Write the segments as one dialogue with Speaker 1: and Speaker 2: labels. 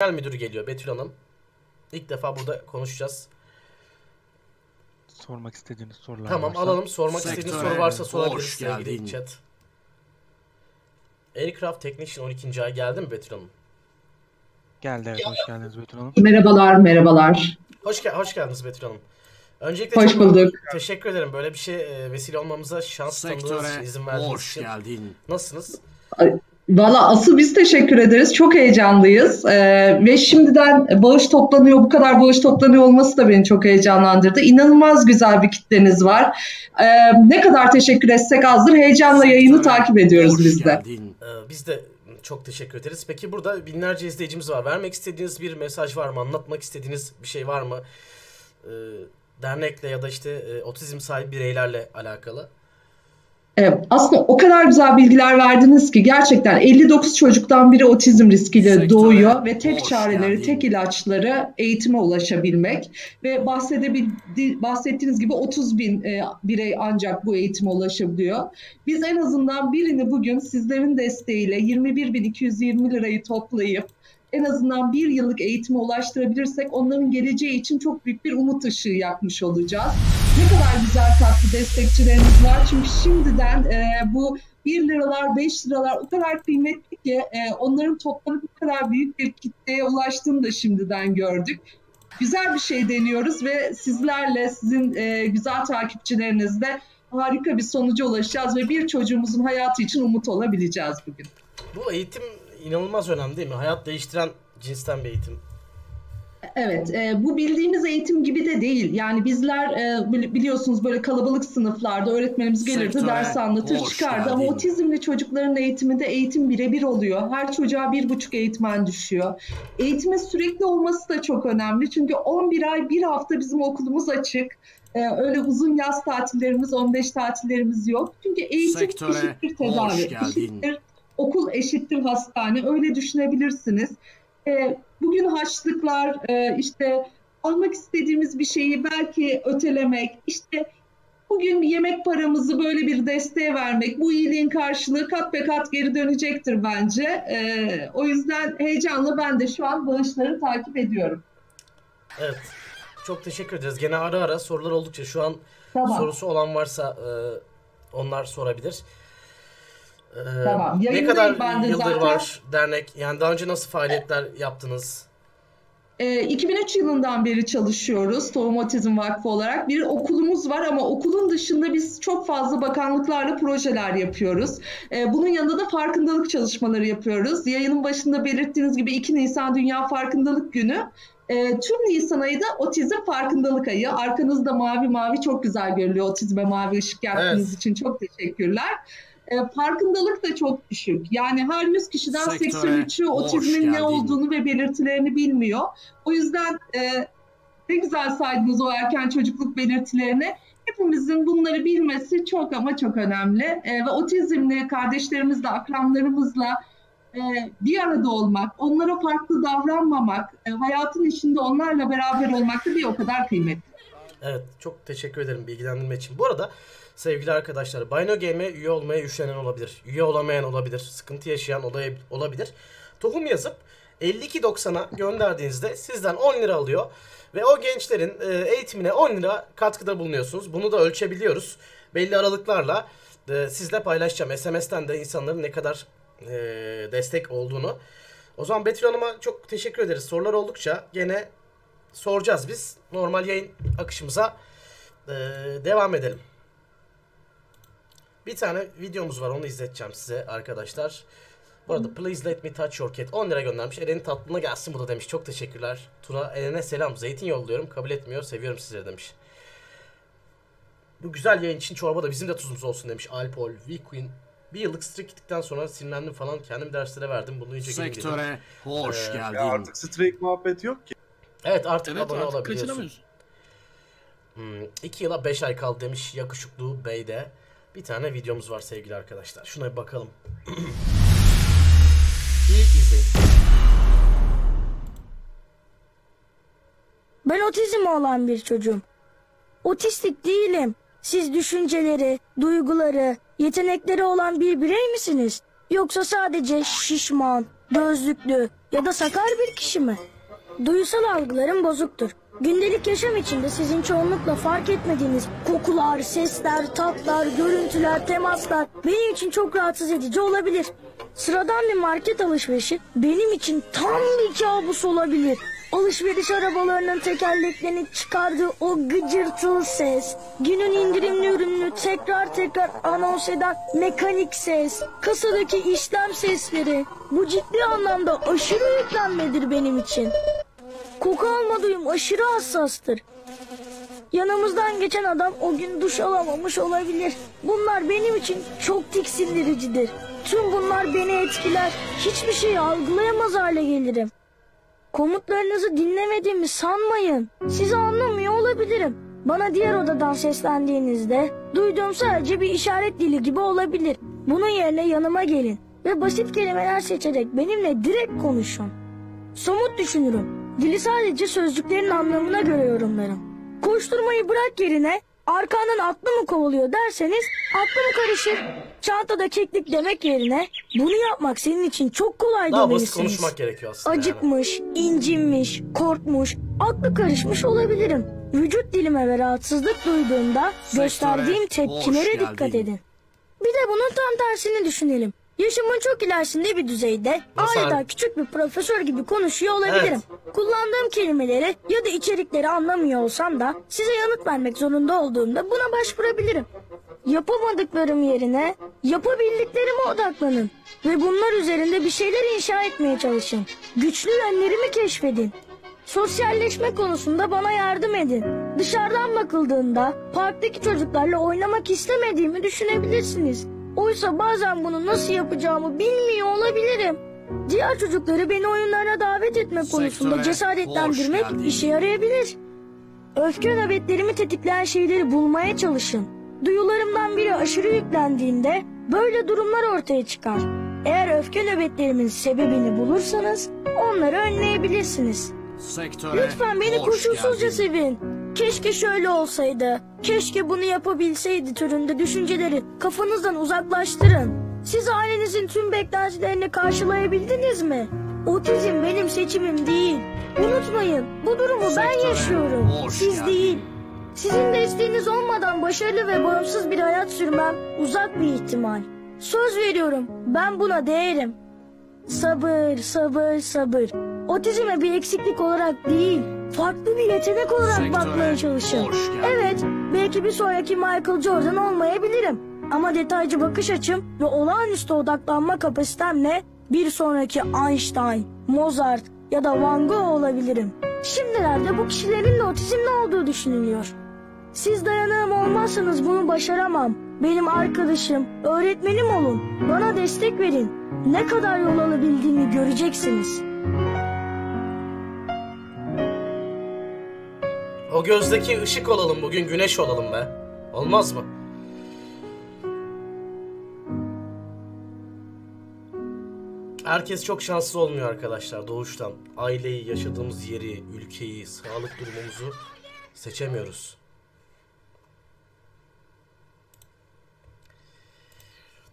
Speaker 1: Genel müdürü geliyor Betül Hanım. İlk defa burada konuşacağız.
Speaker 2: Sormak istediğiniz sorular
Speaker 1: Tamam
Speaker 2: varsa.
Speaker 1: alalım. Sormak istediğiniz
Speaker 3: Sektöre
Speaker 1: soru varsa
Speaker 3: hoş
Speaker 1: sorabiliriz sevgili
Speaker 3: geldin.
Speaker 1: chat. Aircraft Technician 12. ay geldi mi Betül Hanım?
Speaker 2: Geldi evet hoş geldiniz Betül Hanım.
Speaker 4: Merhabalar, merhabalar.
Speaker 1: Hoş, ge- hoş geldiniz Betül Hanım. Öncelikle
Speaker 4: Hoş
Speaker 1: çok
Speaker 4: bulduk.
Speaker 1: teşekkür ederim. Böyle bir şey e, vesile olmamıza şans tanıdığınız için,
Speaker 3: Sektöre
Speaker 1: izin verdiğiniz
Speaker 3: hoş
Speaker 1: için.
Speaker 3: geldin.
Speaker 1: Nasılsınız?
Speaker 4: Valla asıl biz teşekkür ederiz. Çok heyecanlıyız. Ee, ve şimdiden bağış toplanıyor, bu kadar bağış toplanıyor olması da beni çok heyecanlandırdı. İnanılmaz güzel bir kitleniz var. Ee, ne kadar teşekkür etsek azdır. Heyecanla yayını takip ediyoruz biz de.
Speaker 1: Ee, biz de çok teşekkür ederiz. Peki burada binlerce izleyicimiz var. Vermek istediğiniz bir mesaj var mı? Anlatmak istediğiniz bir şey var mı? Ee, dernekle ya da işte e, otizm sahibi bireylerle alakalı.
Speaker 4: Evet, aslında o kadar güzel bilgiler verdiniz ki gerçekten 59 çocuktan biri otizm riskiyle
Speaker 3: Sektöre
Speaker 4: doğuyor ve tek çareleri,
Speaker 3: geldin.
Speaker 4: tek ilaçları eğitime ulaşabilmek ve bahsedebildi, bahsettiğiniz gibi 30 bin e, birey ancak bu eğitime ulaşabiliyor. Biz en azından birini bugün sizlerin desteğiyle 21.220 lirayı toplayıp en azından bir yıllık eğitime ulaştırabilirsek onların geleceği için çok büyük bir umut ışığı yakmış olacağız. Ne kadar güzel tatlı destekçilerimiz var. Çünkü şimdiden e, bu 1 liralar, 5 liralar o kadar kıymetli ki e, onların toplanıp bu kadar büyük bir kitleye ulaştığını da şimdiden gördük. Güzel bir şey deniyoruz ve sizlerle, sizin e, güzel takipçilerinizle harika bir sonuca ulaşacağız ve bir çocuğumuzun hayatı için umut olabileceğiz bugün.
Speaker 1: Bu eğitim inanılmaz önemli değil mi? Hayat değiştiren cinsten bir eğitim.
Speaker 4: Evet, e, bu bildiğimiz eğitim gibi de değil. Yani bizler e, bili- biliyorsunuz böyle kalabalık sınıflarda öğretmenimiz gelirdi,
Speaker 3: Sektöre
Speaker 4: ders anlatır çıkardı. Ama otizmli çocukların eğitiminde eğitim birebir oluyor. Her çocuğa bir buçuk eğitmen düşüyor. Eğitimin sürekli olması da çok önemli. Çünkü 11 ay, bir hafta bizim okulumuz açık. E, öyle uzun yaz tatillerimiz, 15 tatillerimiz yok. Çünkü eğitim
Speaker 3: Sektöre
Speaker 4: eşittir tedavi, eşittir okul eşittir hastane. Öyle düşünebilirsiniz. E, bugün haçlıklar, e, işte almak istediğimiz bir şeyi belki ötelemek, işte bugün yemek paramızı böyle bir desteğe vermek, bu iyiliğin karşılığı kat be kat geri dönecektir bence. E, o yüzden heyecanla ben de şu an bağışları takip ediyorum.
Speaker 1: Evet. Çok teşekkür ederiz. Gene ara ara sorular oldukça şu an
Speaker 4: Tamam.
Speaker 1: sorusu olan varsa e, onlar sorabilir. E,
Speaker 4: Tamam.
Speaker 1: Ne kadar
Speaker 4: ben
Speaker 1: yıldır
Speaker 4: zaten.
Speaker 1: var dernek? Yani daha önce nasıl faaliyetler yaptınız?
Speaker 4: E, 2003 yılından beri çalışıyoruz Tohum Otizm Vakfı olarak. Bir okulumuz var ama okulun dışında biz çok fazla bakanlıklarla projeler yapıyoruz. E, bunun yanında da farkındalık çalışmaları yapıyoruz. Yayının başında belirttiğiniz gibi 2 Nisan Dünya Farkındalık Günü. E, tüm Nisan ayı da Otizm Farkındalık Ayı. Arkanızda mavi mavi çok güzel görülüyor. Otizme mavi ışık yaptığınız
Speaker 1: Evet.
Speaker 4: için çok teşekkürler. E, farkındalık da çok düşük. Yani her 100 kişiden
Speaker 3: Sektöre
Speaker 4: 83'ü
Speaker 3: hoş
Speaker 4: otizmin ne olduğunu ve belirtilerini bilmiyor. O yüzden e, ne güzel saydınız o erken çocukluk belirtilerini. Hepimizin bunları bilmesi çok ama çok önemli. E, ve otizmli kardeşlerimizle, akranlarımızla e, bir arada olmak, onlara farklı davranmamak, e, hayatın içinde onlarla beraber olmak da bir o kadar kıymetli.
Speaker 1: Evet çok teşekkür ederim bilgilendirme için. Bu arada sevgili arkadaşlar Bino Game'e üye olmaya üşenen olabilir. Üye olamayan olabilir. Sıkıntı yaşayan olabilir. Tohum yazıp 52.90'a gönderdiğinizde sizden 10 lira alıyor. Ve o gençlerin e, eğitimine 10 lira katkıda bulunuyorsunuz. Bunu da ölçebiliyoruz. Belli aralıklarla e, sizle paylaşacağım. SMS'ten de insanların ne kadar e, destek olduğunu. O zaman Betül Hanım'a çok teşekkür ederiz. Sorular oldukça gene soracağız biz. Normal yayın akışımıza devam edelim. Bir tane videomuz var onu izleteceğim size arkadaşlar. Bu arada please let me touch your cat 10 lira göndermiş. Eren'in tatlına gelsin bu da demiş. Çok teşekkürler. Tuna Eren'e selam. Zeytin yolluyorum. Kabul etmiyor. Seviyorum sizleri demiş. Bu güzel yayın için çorba da bizim de tuzumuz olsun demiş. Alpol, V-Queen. Bir yıllık streak gittikten sonra sinirlendim falan. Kendim derslere verdim. Bunu duyunca gelin.
Speaker 3: Sektöre hoş
Speaker 1: Ee,
Speaker 3: geldin.
Speaker 5: Ya artık streak muhabbeti yok ki.
Speaker 1: Evet artık
Speaker 6: Evet
Speaker 1: abone
Speaker 6: artık
Speaker 1: olabiliyorsun.
Speaker 6: kaçınamıyorsun.
Speaker 1: Hmm, iki yıla 5 ay kaldı demiş yakışıklı beyde. Bir tane videomuz var sevgili arkadaşlar. Şuna bir bakalım. İyi izleyin.
Speaker 7: Ben otizmi olan bir çocuğum. Otistik değilim. Siz düşünceleri, duyguları, yetenekleri olan bir birey misiniz? Yoksa sadece şişman, gözlüklü ya da sakar bir kişi mi? Duysal algılarım bozuktur. Gündelik yaşam içinde sizin çoğunlukla fark etmediğiniz kokular, sesler, tatlar, görüntüler, temaslar benim için çok rahatsız edici olabilir. Sıradan bir market alışverişi benim için tam bir kabus olabilir. Alışveriş arabalarının tekerleklerini çıkardığı o gıcırtılı ses, günün indirimli ürününü tekrar tekrar anons eden mekanik ses, kasadaki işlem sesleri. Bu ciddi anlamda aşırı yüklenmedir benim için. Koku alma duyum aşırı hassastır. Yanımızdan geçen adam o gün duş alamamış olabilir. Bunlar benim için çok tiksindiricidir. Tüm bunlar beni etkiler. Hiçbir şeyi algılayamaz hale gelirim. Komutlarınızı dinlemediğimi sanmayın. Sizi anlamıyor olabilirim. Bana diğer odadan seslendiğinizde duyduğum sadece bir işaret dili gibi olabilir. Bunun yerine yanıma gelin ve basit kelimeler seçerek benimle direkt konuşun. Somut düşünürüm. Dili sadece sözcüklerin anlamına göre yorumlarım. Koşturmayı bırak yerine arkandan atlı mı kovalıyor derseniz atlı mı karışır? Çantada keklik demek yerine bunu yapmak senin için çok kolay
Speaker 1: Daha basit
Speaker 7: demelisiniz.
Speaker 1: konuşmak gerekiyor aslında. yani.
Speaker 7: Acıkmış, incinmiş, korkmuş, aklı karışmış olabilirim. Vücut dilime ve rahatsızlık duyduğumda gösterdiğim tepkilere dikkat edin. Bir de bunun tam tersini düşünelim. Yaşımın çok ilerisinde bir düzeyde
Speaker 1: Nasıl
Speaker 7: adeta
Speaker 1: abi?
Speaker 7: küçük bir profesör gibi konuşuyor olabilirim. Kullandığım kelimeleri ya da içerikleri anlamıyor olsam da size yanıt vermek zorunda olduğumda buna başvurabilirim. Yapamadıklarım yerine yapabildiklerime odaklanın. Ve bunlar üzerinde bir şeyler inşa etmeye çalışın. Güçlü yönlerimi keşfedin. Sosyalleşme konusunda bana yardım edin. Dışarıdan bakıldığında parktaki çocuklarla oynamak istemediğimi düşünebilirsiniz. Oysa bazen bunu nasıl yapacağımı bilmiyor olabilirim. Diğer çocukları beni oyunlarına davet etme konusunda cesaretlendirmek işe yarayabilir. Öfke nöbetlerimi tetikleyen şeyleri bulmaya çalışın. Duyularımdan biri aşırı yüklendiğinde böyle durumlar ortaya çıkar. Eğer öfke nöbetlerimin sebebini bulursanız onları önleyebilirsiniz.
Speaker 3: Sektöre
Speaker 7: Lütfen beni koşulsuzca sevin. Keşke şöyle olsaydı. Keşke bunu yapabilseydi türünde düşünceleri kafanızdan uzaklaştırın. Siz ailenizin tüm beklentilerini karşılayabildiniz mi? Otizm benim seçimim değil. Unutmayın bu durumu ben yaşıyorum. Siz değil. Sizin desteğiniz olmadan başarılı ve bağımsız bir hayat sürmem uzak bir ihtimal. Söz veriyorum ben buna değerim. Sabır, sabır, sabır. Otizme bir eksiklik olarak değil, farklı bir yetenek olarak
Speaker 3: Sektöre
Speaker 7: bakmaya çalışın. Evet, belki bir sonraki Michael Jordan olmayabilirim. Ama detaycı bakış açım ve olağanüstü odaklanma kapasitemle bir sonraki Einstein, Mozart ya da Van Gogh olabilirim. Şimdilerde bu kişilerin de otizmli olduğu düşünülüyor. Siz dayanığım olmazsanız bunu başaramam. Benim arkadaşım, öğretmenim olun. Bana destek verin. Ne kadar yol alabildiğimi göreceksiniz.
Speaker 1: O gözdeki ışık olalım bugün güneş olalım be. Olmaz mı? Herkes çok şanslı olmuyor arkadaşlar doğuştan. Aileyi, yaşadığımız yeri, ülkeyi, sağlık durumumuzu seçemiyoruz.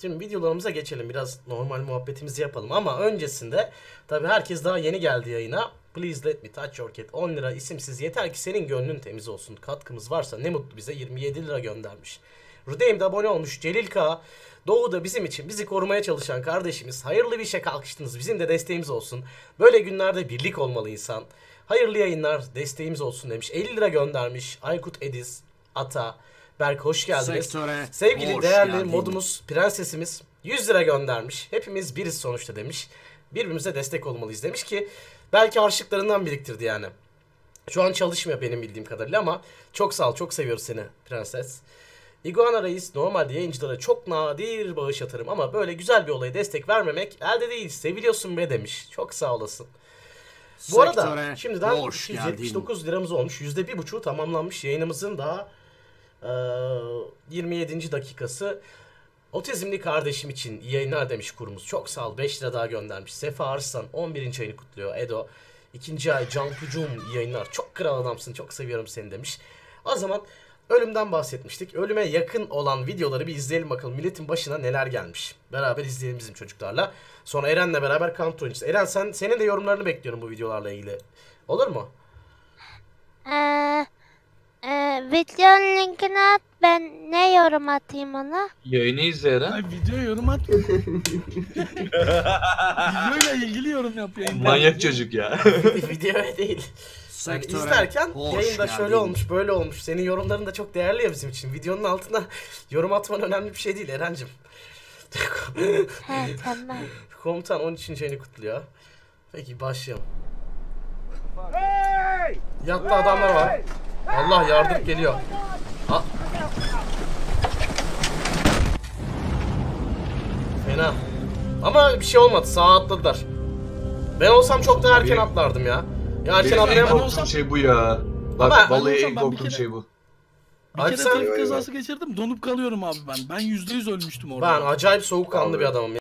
Speaker 1: Şimdi videolarımıza geçelim. Biraz normal muhabbetimizi yapalım ama öncesinde tabii herkes daha yeni geldi yayına. Please let me touch your cat. 10 lira isimsiz yeter ki senin gönlün temiz olsun. Katkımız varsa ne mutlu bize 27 lira göndermiş. Rudeym'de abone olmuş Celil K. Doğu'da bizim için bizi korumaya çalışan kardeşimiz. Hayırlı bir işe kalkıştınız. Bizim de desteğimiz olsun. Böyle günlerde birlik olmalı insan. Hayırlı yayınlar desteğimiz olsun demiş. 50 lira göndermiş. Aykut Ediz, Ata, Berk hoş geldiniz.
Speaker 3: Sektöre
Speaker 1: Sevgili
Speaker 3: hoş
Speaker 1: değerli
Speaker 3: geldin.
Speaker 1: modumuz, prensesimiz 100 lira göndermiş. Hepimiz biriz sonuçta demiş. Birbirimize destek olmalıyız demiş ki belki harçlıklarından biriktirdi yani. Şu an çalışmıyor benim bildiğim kadarıyla ama çok sağ ol, çok seviyoruz seni prenses. Iguana Reis normalde yayıncılara çok nadir bağış atarım ama böyle güzel bir olaya destek vermemek elde değil. Seviliyorsun be demiş. Çok sağ olasın. Bu arada şimdiden
Speaker 3: hoş geldin.
Speaker 1: 279 liramız olmuş. %1,5'u tamamlanmış yayınımızın daha eee, 27. dakikası. Otizmli kardeşim için iyi yayınlar demiş kurumuz. Çok sağ ol. 5 lira daha göndermiş. Sefa Arslan 11. ayını kutluyor. Edo ikinci ay Can Pucum iyi yayınlar. Çok kral adamsın. Çok seviyorum seni demiş. O zaman Ölümden bahsetmiştik. Ölüme yakın olan videoları bir izleyelim bakalım. Milletin başına neler gelmiş. Beraber izleyelim bizim çocuklarla. Sonra Eren'le beraber counter oynayacağız. Eren sen senin de yorumlarını bekliyorum bu videolarla ilgili. Olur mu?
Speaker 3: Ee, videonun linkini at ben ne yorum atayım ona?
Speaker 6: Yayını izle Eren.
Speaker 8: Ay video yorum at. Videoyla ilgili yorum yap yayında.
Speaker 6: Manyak çocuk ya.
Speaker 1: Videoya değil. Yani
Speaker 9: Sektöre
Speaker 1: izlerken
Speaker 9: hoş
Speaker 1: yayında şöyle
Speaker 9: geldin.
Speaker 1: olmuş böyle olmuş. Senin yorumların da çok değerli ya bizim için. Videonun altına yorum atman önemli bir şey değil Eren'cim.
Speaker 3: He tamam.
Speaker 1: Komutan 13. ayını kutluyor. Peki başlayalım. Yatta adamlar var. Allah yardım geliyor. A- Fena. Ama bir şey olmadı. Sağa atladılar. Ben olsam çok daha erken atlardım ya. Ya erken atlayamam.
Speaker 6: korktuğum şey bu ya. Bak
Speaker 1: Ama-
Speaker 6: vallahi en korktuğum şey bu.
Speaker 8: Bir kere
Speaker 1: Açsana.
Speaker 8: trafik kazası geçirdim donup kalıyorum abi ben. Ben yüzde yüz ölmüştüm orada.
Speaker 1: Ben acayip soğukkanlı bir adamım.